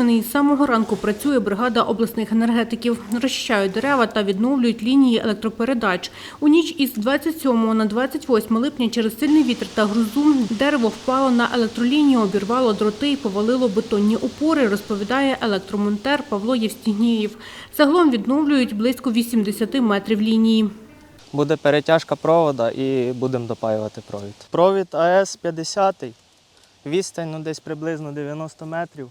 Вінницвини із самого ранку працює бригада обласних енергетиків. Розчищають дерева та відновлюють лінії електропередач. У ніч із 27 на 28 липня через сильний вітер та грозу дерево впало на електролінію, обірвало дроти і повалило бетонні опори, розповідає електромонтер Павло Євстігнєєв. Загалом відновлюють близько 80 метрів лінії. Буде перетяжка провода і будемо допаювати провід. Провід АЕС 50, відстань ну, десь приблизно 90 метрів.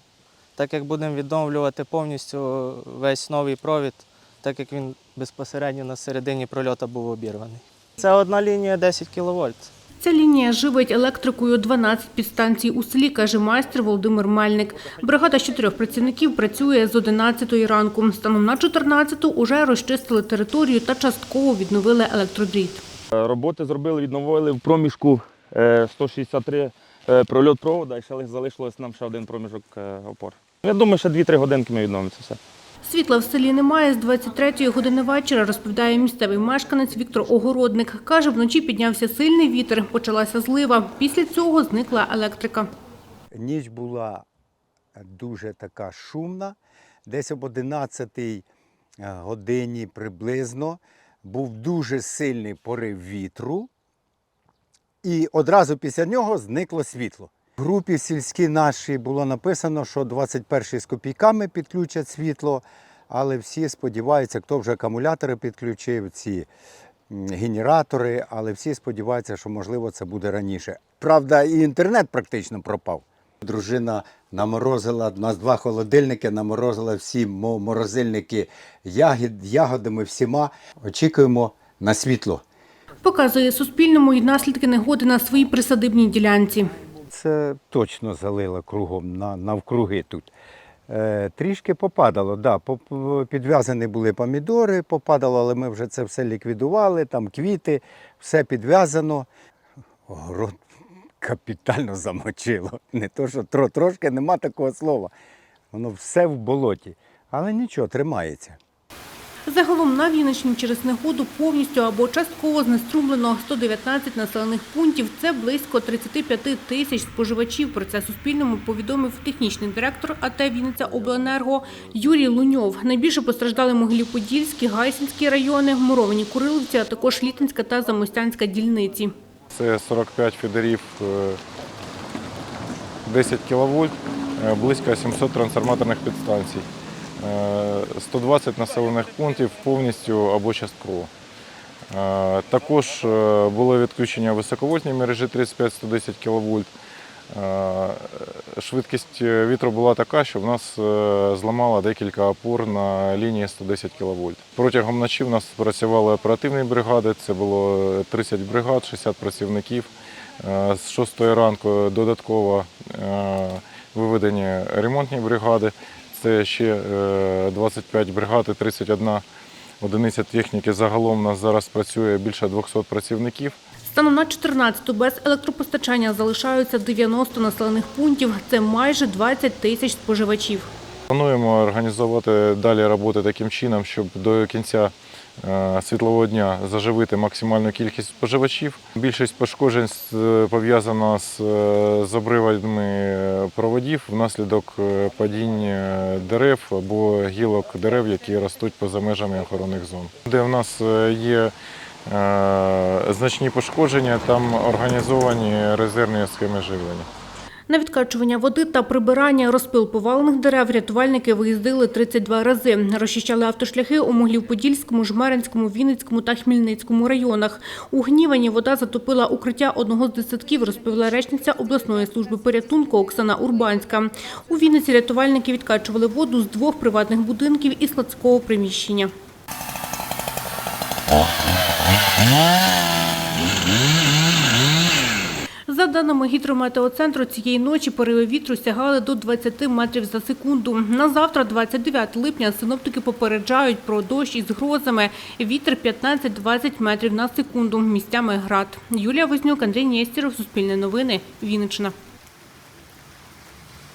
Так як будемо відновлювати повністю весь новий провід, так як він безпосередньо на середині прольоту був обірваний. Це одна лінія 10 кВт. Ця лінія живить електрикою 12 підстанцій у селі, каже майстер Володимир Мельник. Бригада з чотирьох працівників працює з 11 ранку. Станом на 14 уже розчистили територію та частково відновили електродріт. Е, Роботи зробили, відновили в проміжку е, 163 е, прольот провода і ще залишилось нам ще один проміжок е, опор. Я думаю, ще 2-3 годинки ми відновимо це все. Світла в селі немає з 23-ї години вечора, розповідає місцевий мешканець Віктор Огородник. Каже, вночі піднявся сильний вітер, почалася злива. Після цього зникла електрика. Ніч була дуже така шумна. Десь об 11-й годині приблизно був дуже сильний порив вітру, і одразу після нього зникло світло. В групі сільській нашій було написано, що 21 з копійками підключать світло, але всі сподіваються, хто вже акумулятори підключив, ці генератори, але всі сподіваються, що можливо це буде раніше. Правда, і інтернет практично пропав. Дружина наморозила, у нас два холодильники, наморозила всі мо- морозильники ягід, ягодами всіма. Очікуємо на світло. Показує Суспільному і наслідки негоди на своїй присадибній ділянці. Це точно залило кругом навкруги тут. Е, трішки попадало, да, підв'язані були помідори, попадало, але ми вже це все ліквідували, там квіти, все підв'язано. Город капітально замочило. Не то, що тро, трошки нема такого слова. Воно все в болоті. Але нічого, тримається. Загалом на Вінниччині через негоду повністю або частково знеструмлено 119 населених пунктів. Це близько 35 тисяч споживачів. Про це Суспільному повідомив технічний директор АТ Вінниця Обленерго Юрій Луньов. Найбільше постраждали Могилів-Подільський, Гайсинські райони, Муровані Куриловці, а також Літинська та Замостянська дільниці. Це 45 фідерів е, 10 кВт, е, близько 700 трансформаторних підстанцій, е, 120 населених пунктів повністю або частково. Е, Також е, було відключення високовольтної мережі 35-110 кВт. Е, Швидкість вітру була така, що в нас е, зламало декілька опор на лінії 110 кВт. Протягом ночі в нас працювали оперативні бригади, це було 30 бригад, 60 працівників. Е, З 6 ранку додатково е, виведені ремонтні бригади. Це ще е, 25 бригад і 31 одиниця техніки. Загалом у нас зараз працює більше 200 працівників. Станом на 14 без електропостачання залишаються 90 населених пунктів. Це майже 20 тисяч споживачів. Плануємо організовувати далі роботи таким чином, щоб до кінця е, світлового дня заживити максимальну кількість споживачів. Більшість пошкоджень пов'язана з, е, обривами проводів внаслідок е, падіння дерев або гілок дерев, які ростуть поза межами охоронних зон. Де в нас е, є е, значні пошкодження, там організовані резервні схеми живлення. На відкачування води та прибирання розпил повалених дерев рятувальники виїздили 32 рази. Розчищали автошляхи у Могилів-Подільському, Жмеринському, Вінницькому та Хмельницькому районах. У Гнівані вода затопила укриття одного з десятків, розповіла речниця обласної служби порятунку Оксана Урбанська. У Вінниці рятувальники відкачували воду з двох приватних будинків і складського приміщення. За даними гідрометеоцентру, цієї ночі пориви вітру сягали до 20 метрів за секунду. На завтра, 29 липня, синоптики попереджають про дощ із грозами. Вітер 15-20 метрів на секунду. Місцями град. Юлія Вознюк, Андрій Нєстєров, Суспільне новини, Вінниччина.